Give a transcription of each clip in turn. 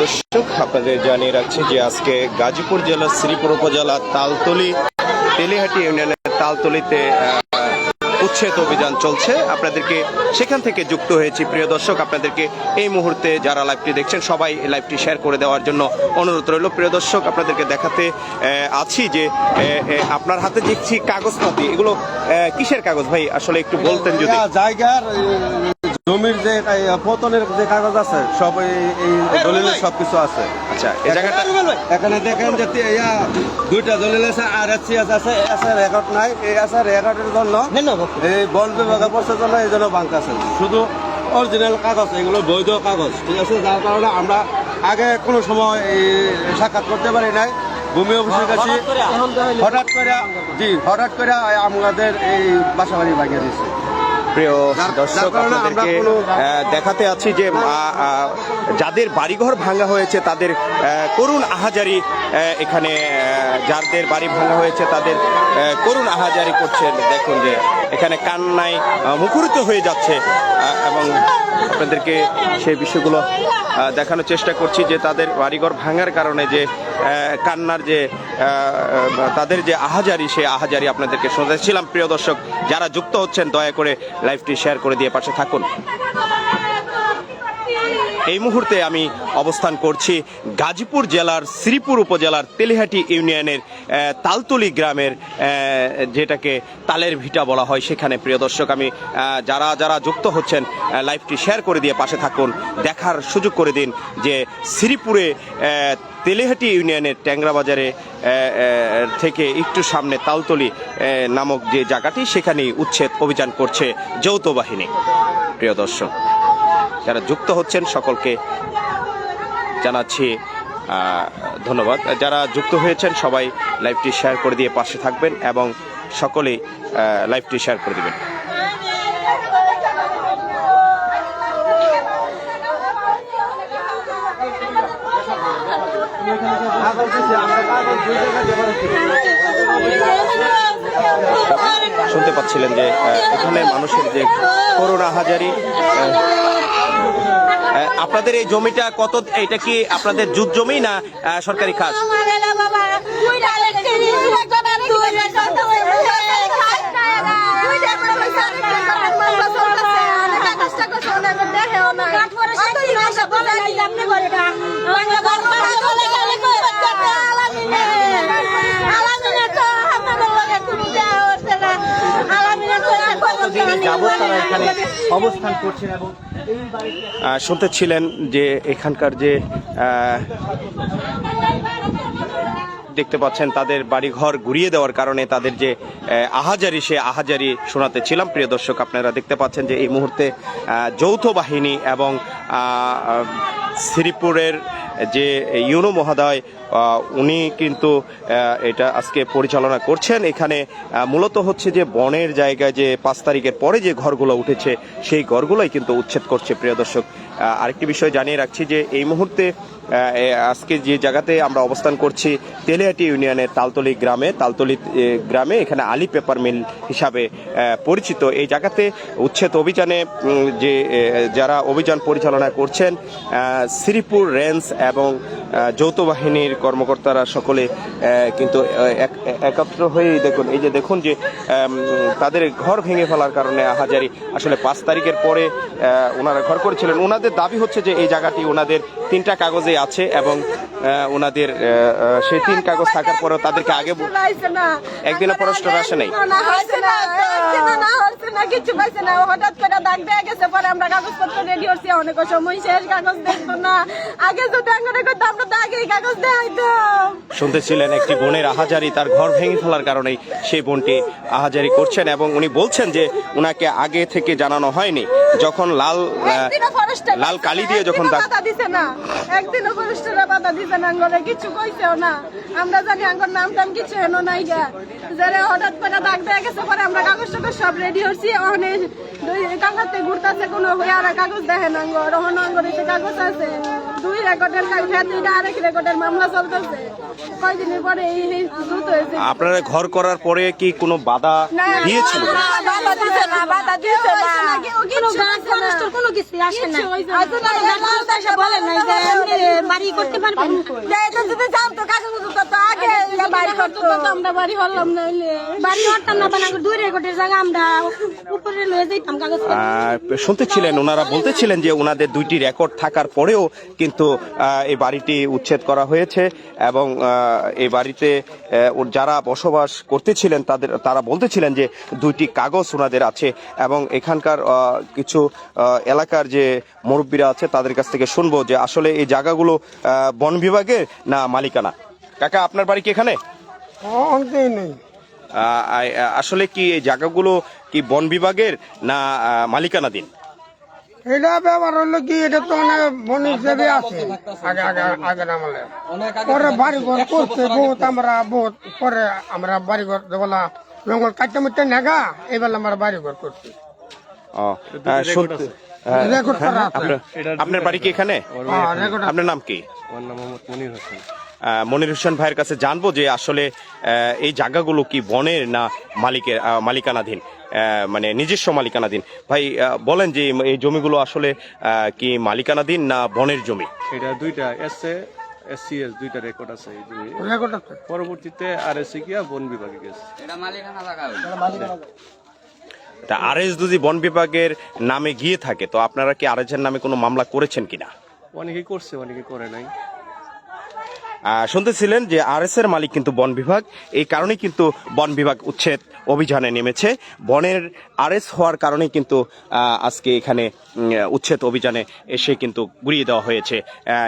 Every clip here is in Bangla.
দর্শক, আপনাদের জানিয়ে রাখছি যে আজকে গাজীপুর জেলার শ্রীপুর উপজেলা তালতলি, তেলিহাটি ইউনিয়নের তালতলিতে উচ্ছেদ অভিযান চলছে। আপনাদেরকে সেখান থেকে যুক্ত হয়েছি। প্রিয় দর্শক, আপনাদেরকে এই মুহূর্তে যারা লাইভটি দেখছেন, সবাই লাইভটি শেয়ার করে দেওয়ার জন্য অনুরোধ রইল। প্রিয় দর্শক, আপনাদেরকে দেখাতে আছি যে আপনার হাতে দেখছি কাগজপাতি এগুলো কিসের কাগজ? ভাই, আসলে একটু বলতেন যদি। জায়গার জমির যে এই, পতনের যে কাগজ আছে সব এই- এই দলিলের সব কিছু আছে। আচ্ছা এই জায়গাটা এখানে দেখেন যে দুইটা দলিল আছে আর এসি আছে এস রেকর্ড নাই। এই এস রেকর্ডের জন্য এই বন বিভাগে পড়ছে জন্য এই জন্য বাংক আছে। শুধু অরিজিনাল কাগজ এগুলো বৈধ কাগজ ঠিক আছে? যার কারণে আমরা আগে কোনো সময় এই সাক্ষাৎ করতে পারি নাই। ভূমি অফিসের কাছে হঠাৎ করে জি হঠাৎ করে আমাদের এই বাসা বাড়ি ভাঙিয়ে দিচ্ছে প্রিয় দর্শক আপনাদেরকে দেখাতে আছি যে যাদের বাড়িঘর ভাঙা হয়েছে তাদের করুণ আহাজারি এখানে যাদের বাড়ি ভাঙা হয়েছে তাদের করুণ আহাজারি করছেন। দেখুন যে এখানে কান্নায় মুখরিত হয়ে যাচ্ছে। এবং আপনাদেরকে সেই বিষয়গুলো দেখানোর চেষ্টা করছি যে তাদের বাড়িঘর ভাঙার কারণে যে কান্নার যে তাদের যে আহাজারি, সেই আহাজারি আপনাদেরকে শোনাচ্ছিলাম। প্রিয় দর্শক, যারা যুক্ত হচ্ছেন, দয়া করে লাইভটি শেয়ার করে দিয়ে পাশে থাকুন। এই মুহূর্তে আমি অবস্থান করছি গাজীপুর জেলার শ্রীপুর উপজেলার তেলিহাটি ইউনিয়নের তালতলি গ্রামের যেটাকে তালের ভিটা বলা হয় সেখানে। প্রিয় দর্শক আমি যারা যারা যুক্ত হচ্ছেন লাইভটি শেয়ার করে দিয়ে পাশে থাকুন। দেখার সুযোগ করে দিন যে শ্রীপুরে তেলেহাটি ইউনিয়নের ট্যাংরা বাজারে আহ, আহ, থেকে একটু সামনে তালতলি নামক যে জায়গাটি সেখানেই উচ্ছেদ অভিযান করছে যৌথ বাহিনী। প্রিয় দর্শক যারা যুক্ত হচ্ছেন সকলকে জানাচ্ছি ধন্যবাদ যারা যুক্ত হয়েছেন সবাই লাইভটি শেয়ার করে দিয়ে পাশে থাকবেন এবং সকলেই লাইভটি শেয়ার করে দিবেন। শুনতে পাচ্ছিলেন যে এখানে মানুষের যে করোনা হাজারি আপনাদের এই জমিটা কত এটা কি আপনাদের জুত জমি না সরকারি খাস? তারা এখানে অবস্থান করছেন এবং আহ, শুনতেছিলেন যে এখানকার যে দেখতে পাচ্ছেন তাদের বাড়িঘর ঘুরিয়ে দেওয়ার কারণে তাদের যে আহাজারি সে আহাজারি শোনাতে ছিলাম। প্রিয় দর্শক আপনারা দেখতে পাচ্ছেন যে এই মুহূর্তে যৌথ বাহিনী এবং শ্রীপুরের যে ইউনো মহাদয় উনি কিন্তু এটা আজকে পরিচালনা করছেন। এখানে মূলত হচ্ছে যে বনের জায়গায় যে পাঁচ তারিখের পরে যে ঘরগুলো উঠেছে, সেই ঘরগুলোই কিন্তু উচ্ছেদ করছে প্রিয় দর্শক। আরেকটি বিষয় জানিয়ে রাখছি যে এই মুহূর্তে আজকে যে জায়গাতে আমরা অবস্থান করছি তেলিয়াটি ইউনিয়নের তালতলি গ্রামে তালতলি গ্রামে এখানে আলি পেপার মিল হিসাবে পরিচিত। এই জায়গাতে উচ্ছেদ অভিযানে যে যারা অভিযান পরিচালনা করছেন শ্রীপুর রেঞ্জ এবং যৌথ বাহিনীর কর্মকর্তারা সকলে কিন্তু এক- একত্র হয়ে দেখুন, এই যে দেখুন যে তাদের ঘর ভেঙে ফেলার কারণে হাজারি আসলে পাঁচ তারিখের পরে ওনারা ঘর করেছিলেন। ওনাদের দাবি হচ্ছে যে এই জায়গাটি ওনাদের তিনটা কাগজে আছে এবং ওনাদের সেই তিন কাগজ থাকার পরেও তাদেরকে আগে একদিনও পররাষ্ট্র আসে নাই। কিছু পাইছে না। হঠাৎ করে দাগ দিয়ে গেছে পরে আমরা কাগজপত্র রেডি করছি অনেক সময় শেষ কাগজ দেখব না। আগে যদি আঙ্গুরে করতো আমরা তো আগেই কাগজ দেখাইতাম শুনতেছিলেন একটি বোনের আহাজারি তার ঘর ভেঙে ফেলার কারণেই সেই বোনটি আহাজারি করছেন এবং উনি বলছেন যে উনাকে আগে থেকে জানানো হয়নি। যখন লাল লাল কালি দিয়ে যখন বাধা দিছে না। একদিনও ফরেস্টাররা বাধা দিছে না আঙ্গরে কিছু কইছেও না আমরা জানি আঙ্গর নাম টাম কিছু এনো নাই গা যারা হঠাৎ করে দাগ দেয়া গেছে পরে আমরা কাগজ টাগজ সব রেডি হচ্ছি ওখানে কাগজতে ঘুরতেছে কোনো আর কাগজ দেখে না আঙ্গর ওখানে আঙ্গর এসে কাগজ আছে দুই রেকর্ডের কাছে দুইটা আরেক রেকর্ডের মামলা চলতেছে কয়দিনের পরে এই দ্রুত হয়েছে আপনারা ঘর করার পরে কি কোনো বাধা দিয়েছিল বাধা দিছে না বাধা দিছে না কোনো আসে না হয়তো না, কোনো গাছ মানুষ এসে বলে নাই যে এমনি বাড়ি করতে পারবেন যদি জানতো কাগজ তো তো আগে বাড়ি করতো আমরা বাড়ি হলাম না বাড়ি হরতাম না বানা দুই রেকর্ডের জায়গা আমরা উপরে লয়ে যাইতাম কাগজ শুনতেছিলেন ওনারা বলতেছিলেন যে ওনাদের দুইটি রেকর্ড থাকার পরেও কিন্তু এই বাড়িটি উচ্ছেদ করা হয়েছে এবং এই বাড়িতে যারা বসবাস করতেছিলেন তাদের তারা বলতেছিলেন যে দুইটি কাগজ ওনাদের আছে এবং এখানকার কিছু আহ, এলাকার যে মুরব্বীরা আছে তাদের কাছ থেকে শুনব যে আসলে এই জায়গাগুলো বন বিভাগের না মালিকানা? কাকা আপনার বাড়ি কি এখানে? নেই। আসলে কি এই জায়গাগুলো কি বন বিভাগের না মালিকানা দিন এটা ব্যাপার হলো কি এটা তো অনেক মনে হিসেবে আছে আগে আগে আগের আমলে। পরে বাড়ি ঘর করছে বহুত আমরা বহুত পরে আমরা বাড়ি ঘর যেগুলা জঙ্গল কাটতে মুটতে নেগা এবার আমরা বাড়ি ঘর করছি। ও, হ্যাঁ, রেকর্ড করা আছে আপনার- বাড়ি কি এখানে? হ্যাঁ, আপনার নাম কি? মনির হোসেন। ভাইয়ের কাছে জানব যে আসলে এই জায়গাগুলো কি বনের না মালিকের মালিকানাধীন? মানে নিজস্ব মালিকানাধীন। ভাই বলেন যে এই জমিগুলো আসলে কি মালিকানাধীন না বনের জমি? এটা দুইটা এসএ এসসিএস দুইটা রেকর্ড আছে এই জমি পরবর্তীতে আর এসে গিয়া বন বিভাগে গেছে। তা আরএস যদি বন বিভাগের নামে গিয়ে থাকে, তো আপনারা কি আর এর নামে কোনো মামলা করেছেন কিনা? অনেকে করছে অনেকে করে নাই। শুনতেছিলেন যে আরএস এর মালিক কিন্তু বন বিভাগ। এই কারণে কিন্তু বন বিভাগ উচ্ছেদ অভিযানে নেমেছে। বনের আরএস হওয়ার কারণে কিন্তু আজকে এখানে উচ্ছেদ অভিযানে এসে কিন্তু ঘুরিয়ে দেওয়া হয়েছে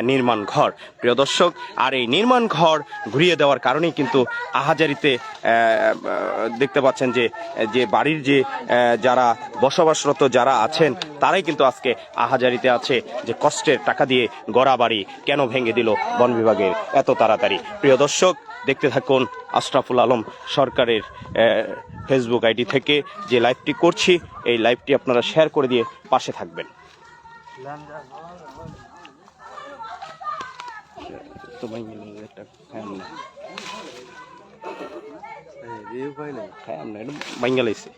নির্মাণ ঘর। প্রিয় দর্শক আর এই নির্মাণ ঘর ঘুরিয়ে দেওয়ার কারণেই কিন্তু আহাজারিতে আহ, আহ, দেখতে পাচ্ছেন যে যে বাড়ির যে যারা বসবাসরত যারা আছেন তারাই কিন্তু আজকে আহাজারিতে আছে। যে কষ্টের টাকা দিয়ে গড়া বাড়ি কেন ভেঙে দিল বন বিভাগের? এত তাড়াতাড়ি। প্রিয় দর্শক দেখতে থাকুন আশরাফুল আলম সরকারের ফেসবুক আইডি থেকে যে লাইভটি করছি এই লাইভটি আপনারা শেয়ার করে দিয়ে পাশে থাকবেন। বাঙ্গালাইছে